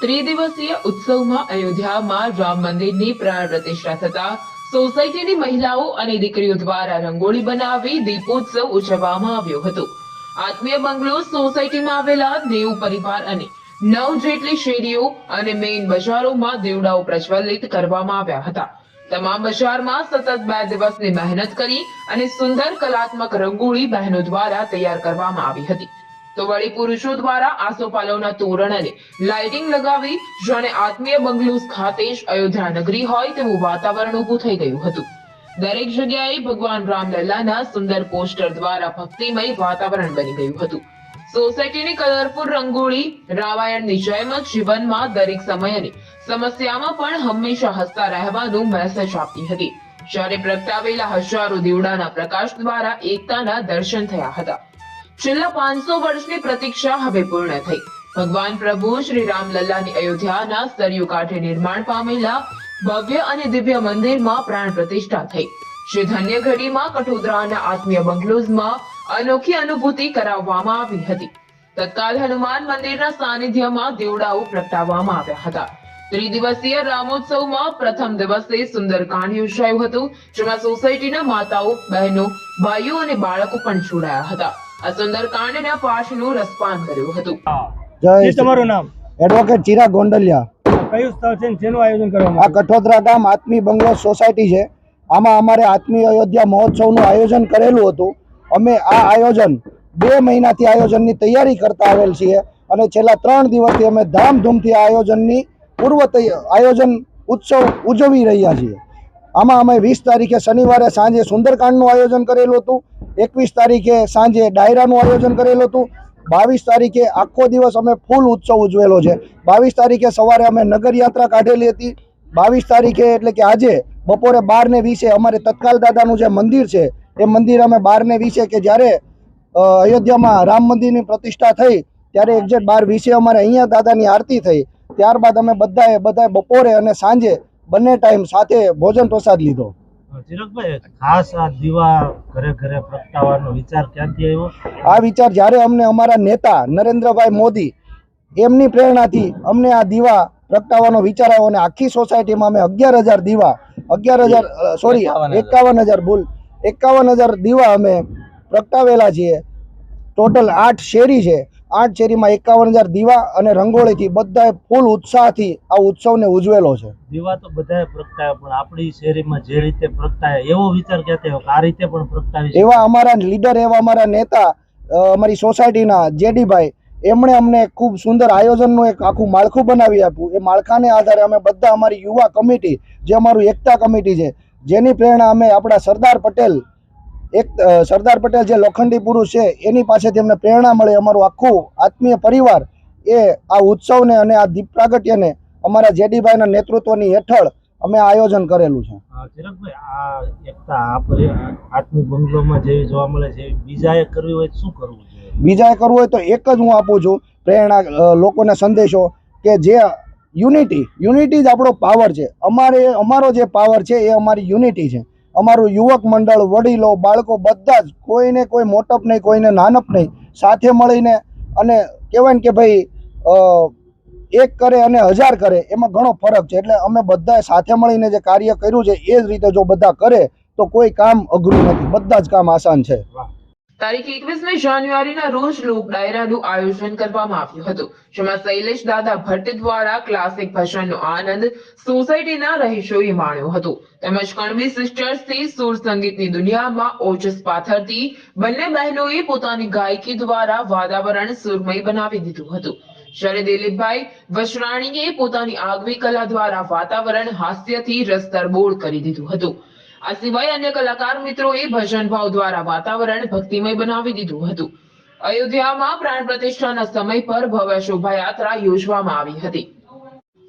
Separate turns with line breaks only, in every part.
ત્રિદિવસીય ઉત્સવમાં અયોધ્યામાં રામ મંદિરની પ્રાણ પ્રતિષ્ઠા થતા સોસાયટીની મહિલાઓ અને દીકરીઓ દ્વારા રંગોળી બનાવી દીપોત્સવ ઉજવવામાં આવ્યો હતો. આત્મીય બંગલો સોસાયટીમાં આવેલા દેવ પરિવાર અને નવ જેટલી શેરીઓ અને મેઇન બજારોમાં દેવડાઓ પ્રજ્વલિત કરવામાં આવ્યા હતા. તમામ બજારમાં સતત બે દિવસની મહેનત કરી અને સુંદર કલાત્મક રંગોળી બહેનો દ્વારા તૈયાર કરવામાં આવી હતી. તો વળી પુરુષો દ્વારા આસોપાલવના તોરણ અને લાઇટિંગ લગાવી જાણે આત્મીય બંગલુસ ખાતે જ અયોધ્યા નગરી હોય તેવું વાતાવરણ ઊભું થઈ ગયું હતું. દરેક જગ્યાએ ભગવાન રામલલ્લાના સુંદર પોસ્ટર દ્વારા ભક્તિમય વાતાવરણ બની ગયું હતું. સોસાયટીની કલરફુલ રંગોળી રામાયણની જેમ જીવનમાં દરેક સમયની સમસ્યામાં પણ હંમેશા હસતા રહેવાનું મેસેજ આપતી હતી. જ્યારે પ્રગટાવેલા હજારો દીવડાના પ્રકાશ દ્વારા એકતાના દર્શન થયા હતા. છેલ્લા પાંચસો વર્ષની પ્રતીક્ષા હવે પૂર્ણ થઈ. ભગવાન પ્રભુ શ્રી રામલલ્લાની અયોધ્યાના સરયુ કાંઠે નિર્માણ પામેલા ભવ્ય અને દિવ્ય મંદિરમાં પ્રાણ પ્રતિષ્ઠા થઈ. શ્રી ધન્ય ઘડીમાં કઠોદરાના આત્મીય બંગલોઝમાં અનોખી અનુભૂતિ કરાવવામાં આવી હતી. તત્કાલ હનુમાન મંદિરના સાનિધ્યમાં દેવડાઓ પ્રગટાવવામાં આવ્યા હતા. ત્રિદિવસીય રામોત્સવમાં પ્રથમ દિવસે સુંદરકાંડ યોજાયું હતું, જેમાં સોસાયટીના માતાઓ, બહેનો, ભાઈઓ અને બાળકો પણ જોડાયા હતા. આ સુંદરકાંડના પાઠનું રસપાન કર્યું હતું.
જય
તમારું નામ?
એડવોકેટ ચિરા ગોંડલિયા.
કયું સ્થળ છે ને આયોજન કરવામાં આવ્યું?
કઠોદરા ગામ આત્મી બંગલો સોસાયટી છે. આમાં અમારે આત્મી અયોધ્યા મહોત્સવનું આયોજન કરેલું હતું. અમે આ આયોજન બે મહિનાથી આયોજનની તૈયારી કરતા આવેલ છીએ અને છેલ્લા ત્રણ દિવસથી અમે ધામધૂમથી આયોજનની પૂર્વ આયોજન ઉત્સવ ઉજવી રહ્યા છીએ. આમાં અમે વીસ તારીખે શનિવારે સાંજે સુંદરકાંડનું આયોજન કરેલું હતું. એકવીસ તારીખે સાંજે ડાયરાનું આયોજન કરેલું હતું. બાવીસ તારીખે આખો દિવસ અમે ફૂલ ઉત્સવ ઉજવેલો છે. બાવીસ તારીખે સવારે અમે નગરયાત્રા કાઢેલી હતી. બાવીસ તારીખે એટલે કે આજે બપોરે બાર ને વીસે અમારે તત્કાલ દાદાનું જે મંદિર છે, એ મંદિર અમે બાર ને વીસે કે જ્યારે અયોધ્યામાં રામ મંદિરની પ્રતિષ્ઠા થઈ, ત્યારે એક્ઝેક્ટ બાર વીસે અમારે અહીંયા દાદાની આરતી થઈ. ત્યારબાદ અમે બધાએ બધાએ બપોરે અને સાંજે બંને ટાઈમ સાથે ભોજન પ્રસાદ લીધો.
ખાસ આ દીવા ઘરે ઘરે પ્રગટાવવાનો વિચાર ક્યાંથી આવ્યો?
આ વિચાર જ્યારે અમને અમારા નેતા નરેન્દ્રભાઈ મોદી એમની પ્રેરણાથી અમને આ દીવા પ્રગટાવવાનો વિચાર આવ્યો અને આખી સોસાયટીમાં અમે અગિયાર હજાર દીવા અગિયાર હજાર સોરી એકાવન હજાર. ભૂલ એકાવન હજાર દીવા અમે પ્રગટાવેલા છીએ. ટોટલ આઠ શેરી છે. આઠ શેરીમાં એકાવન હજાર દીવા અને રંગોળીથી બધાએ ફૂલ ઉત્સાહથી આ ઉત્સવને ઉજવેલો છે.
દીવા તો બધાએ પ્રગટાવ્યા પણ આપણી શેરીમાં જે રીતે પ્રગટાય એવો વિચાર ક્યાંથી આ રીતે પણ પ્રગટાવી
એવા અમારા લીડર એવા અમારા નેતા અમારી સોસાયટીના જેડીભાઈ એમણે અમને ખૂબ સુંદર આયોજનનું એક આખું માળખું બનાવી આપ્યું. એ માળખાને આધારે અમે બધા અમારી યુવા કમિટી જે અમારું એકતા કમિટી છે જેની પ્રેરણા અમે આપણા સરદાર પટેલ એક સરદાર પટેલ જે લોખંડી પુરુષ છે એની પાસેથી અમને પ્રેરણા મળે. અમારું આખું આત્મીય પરિવાર એ આ ઉત્સવને અને આ દીપ પ્રાગટ્યને અમારા જેડીભાઈના નેતૃત્વની હેઠળ અમે આયોજન કરેલું છે.
ચિરાગભાઈ આ એકતા આ આત્મિક બંગલોમાં જેવી જોવા મળે છે બીજાએ કરવી હોય શું કરવું જોઈએ?
બીજાએ કરવું હોય તો એક જ હું આપું છું પ્રેરણા લોકોને સંદેશો કે જે યુનિટી યુનિટી જ આપણો પાવર છે. અમારે અમારો જે પાવર છે એ અમારી યુનિટી છે. અમારું યુવક મંડળ, વડીલો, બાળકો બધા જ કોઈને કોઈ મોટપ નહીં, કોઈને નાનપ નહીં, સાથે મળીને અને કહેવાય ને કે ભાઈ એક કરે અને હજાર કરે, એમાં ઘણો ફરક છે. એટલે અમે બધાએ સાથે મળીને જે કાર્ય કર્યું છે, એ જ રીતે જો બધા કરે, તો કોઈ કામ અઘરું નથી. બધા જ કામ આસાન છે.
તારીખ એકવીસમી જાન્યુઆરીના રોજ લોક ડાયરાનું આયોજન કરવામાં આવ્યું હતું, જેમાં શૈલેષ દાદા ભટ્ટ દ્વારા ક્લાસિક ભજનનો આનંદ સોસાયટીના રહીશોએ માણ્યો હતો. તેમજ કણવી સિસ્ટર્સથી સુર સંગીતની દુનિયામાં ઓજસ પાથરતી બંને બહેનોએ પોતાની ગાયકી દ્વારા વાતાવરણ સુરમય બનાવી દીધું હતું. જ્યારે દિલીપભાઈ વશરાણીએ પોતાની આગવી કલા દ્વારા વાતાવરણ હાસ્યથી રસતરબોળ કરી દીધું હતું. આ સિવાય અન્ય કલાકાર મિત્રોએ ભજન ભાવ દ્વારા વાતાવરણ ભક્તિમય બનાવી દીધું હતું. અયોધ્યામાં પ્રાણ પ્રતિષ્ઠાના સમય પર ભવ્ય શોભાયાત્રા યોજવામાં આવી હતી.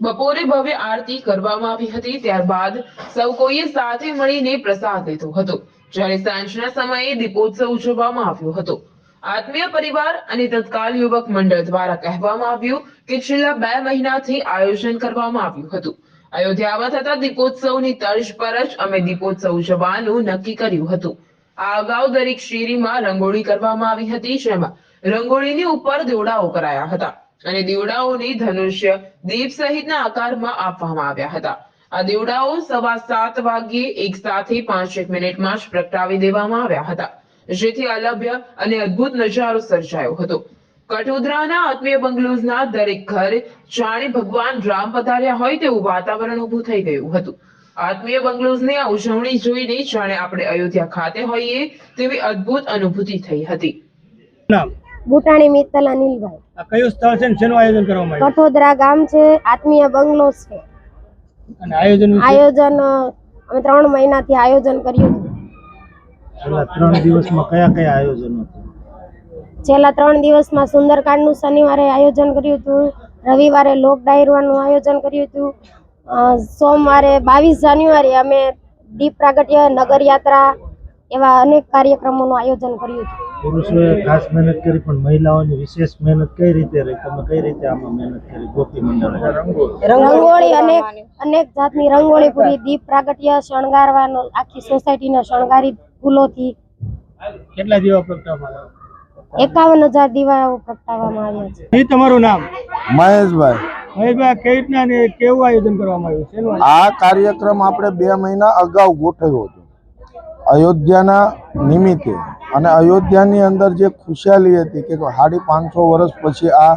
બપોરે ભવ્ય આરતી કરવામાં આવી હતી, ત્યારબાદ સૌ કોઈએ સાથે મળીને પ્રસાદ લીધો હતો. જ્યારે સાંજના સમયે દીપોત્સવ ઉજવવામાં આવ્યો હતો. આત્મીય પરિવાર અને તત્કાલ યુવક મંડળ દ્વારા કહેવામાં આવ્યું કે છેલ્લા બે મહિનાથી આયોજન કરવામાં આવ્યું હતું. અયોધ્યામાં થતા દીપોત્સવની તર્જ પર જ અમે દીપોત્સવ ઉજવવાનું નક્કી કર્યું હતું. આ અગાઉ દરેક શેરીમાં રંગોળી કરવામાં આવી હતી, જેમાં રંગોળીની ઉપર દેવડાઓ કરાયા હતા અને દેવડાઓની ધનુષ્ય દીપ સહિતના આકારમાં આપવામાં આવ્યા હતા. આ દેવડાઓ સવા સાત વાગ્યે એક સાથે પાંચ એક મિનિટમાં જ પ્રગટાવી દેવામાં આવ્યા હતા, જેથી અલભ્ય અને અદ્ભુત નજારો સર્જાયો હતો. કટોદરાના આત્મીય બંગલોઝના દરેક ઘર જાણે ભગવાન રામ પધાર્યા હોય તેવું વાતાવરણ ઊભું થઈ ગયું હતું. આત્મીય બંગલોઝની આ ઉજવણી જોઈને જાણે આપણે અયોધ્યા ખાતે હોઈએ તેવી અદ્ભુત અનુભૂતિ થઈ હતી.
નામ?
બુટાણી મિત્તલ અનિલભાઈ.
આ કયું સ્થળ છે ને શેનું આયોજન કરવામાં આવ્યું?
કઠોદરા ગામ છે આત્મીય બંગલો છે.
અને આયોજન વિશે?
આયોજન અ, અમે ત્રણ મહિનાથી આયોજન કર્યું હતું.
છેલ્લા ત્રણ દિવસમાં કયા કયા આયોજનો હતા?
છેલ્લા ત્રણ દિવસમાં સુંદરકાંડનું શનિવારે આયોજન કર્યું હતું. રવિવારે લોક ડાયરવાનું આયોજન કર્યું હતું. સોમવારે બાવીસ જાન્યુઆરી અમે દીપ પ્રાગટ્ય નગરયાત્રા એવા અનેક કાર્યક્રમોનું આયોજન કર્યું હતું.
પુરુષોએ ખાસ મહેનત કરી પણ મહિલાઓની વિશેષ મહેનત કઈ રીતે રહી? તમે કઈ રીતે આમાં મહેનત કરી? ગોપી મંડળ
રંગોળી અનેક અનેક જાતની રંગોળી પૂરી દીપ પ્રાગટ્ય શણગારવાનો આખી સોસાયટીને શણગારી ફૂલોથી.
કેટલા દીવા પ્રગટાવવામાં
એકાવન હજાર દીવાઓ પ્રગટાવવામાં આવ્યા છે.
એ તમારું નામ?
મહેશભાઈ.
મહેશભાઈ કઈ રીતના કેવું આયોજન કરવામાં આવ્યું શેનું
આ કાર્યક્રમ આપણે બે મહિના અગાઉ ગોઠવ્યો હતો. અયોધ્યાના નિમિત્તે. અને અયોધ્યાની અંદર જે ખુશાલી હતી કે સાડી પાંચસો વર્ષ પછી આ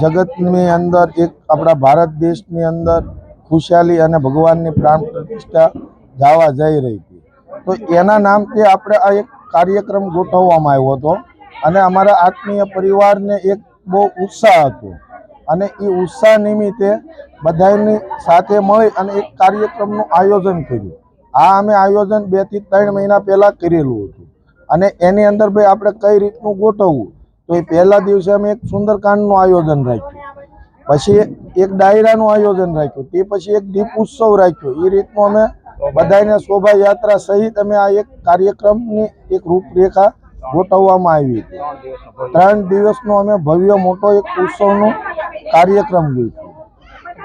જગતની અંદર એક આપણા ભારત દેશની અંદર ખુશાલી અને ભગવાનની પ્રાણ પ્રતિષ્ઠા જવા જઈ રહી હતી. તો એના નામથી આપણે આ એક કાર્યક્રમ ગોઠવવામાં આવ્યો હતો. અને અમારા આત્મીય પરિવારને એક બહુ ઉત્સાહ હતો. અને એ ઉત્સાહ નિમિત્તે બધાની સાથે મળી અને એક કાર્યક્રમનું આયોજન કર્યું. આ અમે આયોજન બેથી ત્રણ મહિના પહેલાં કરેલું હતું. અને એની અંદર ભાઈ આપણે કઈ રીતનું ગોઠવવું? તો એ પહેલા દિવસે અમે એક સુંદરકાંડનું આયોજન રાખ્યું. પછી એક ડાયરાનું આયોજન રાખ્યું. તે પછી એક દીપ ઉત્સવ રાખ્યો. એ રીતનું અમે બધાને શોભાયાત્રા સહિત અમે આ એક કાર્યક્રમની એક રૂપરેખા ગોઠવવામાં આવી હતી. ત્રણ દિવસનો અમે ભવ્ય મોટો એક ઉત્સવનો કાર્યક્રમ ગોઠવ્યો.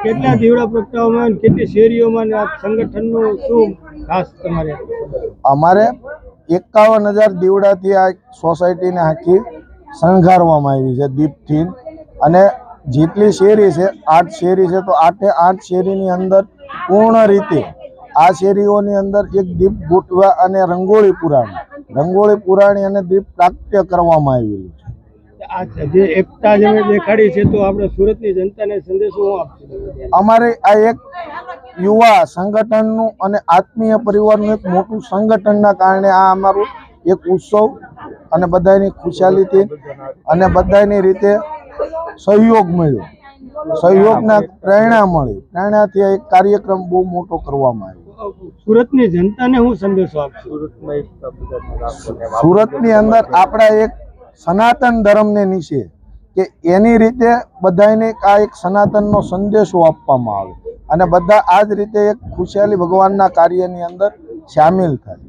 કેટલા દીવડા પ્રગટાવવામાં કેટલી શેરીઓમાં આ સંગઠનનું શું ખાસ તમારે?
અમારે એકાવન હજાર દીવડાથી આ સોસાયટીને આખી શણગારવામાં આવી છે દીપથી. અને જેટલી શેરી છે આઠ શેરી છે તો આઠે આઠ શેરીની અંદર પૂર્ણ રીતે આ શેરીઓની અંદર એક દીપ ગોઠવા અને રંગોળી પુરાણી રંગોળી પુરાણી અને દીપ પ્રાપ્ય કરવામાં આવેલું છે.
જે એકતા જેને દેખાડી છે તો આપણે સુરતની જનતાને સંદેશો શું આપશે
અમારે આ એક યુવા સંગઠનનું અને આત્મીય પરિવારનું એક મોટું સંગઠનના કારણે આ અમારું એક ઉત્સવ અને બધાની ખુશાલીથી અને બધાની રીતે સહયોગ મળ્યો. સહયોગના પ્રેરણા મળી. પ્રેરણાથી આ એક કાર્યક્રમ બહુ મોટો કરવામાં આવ્યો.
સુરતની જનતાને હું સંદેશો આપશો
સુરતની અંદર આપણા એક સનાતન ધર્મને નીચે કે એની રીતે બધાને આ એક સનાતનનો સંદેશો આપવામાં આવે અને બધા આ જ રીતે એક ખુશાલી ભગવાનના કાર્યની અંદર સામેલ થાય.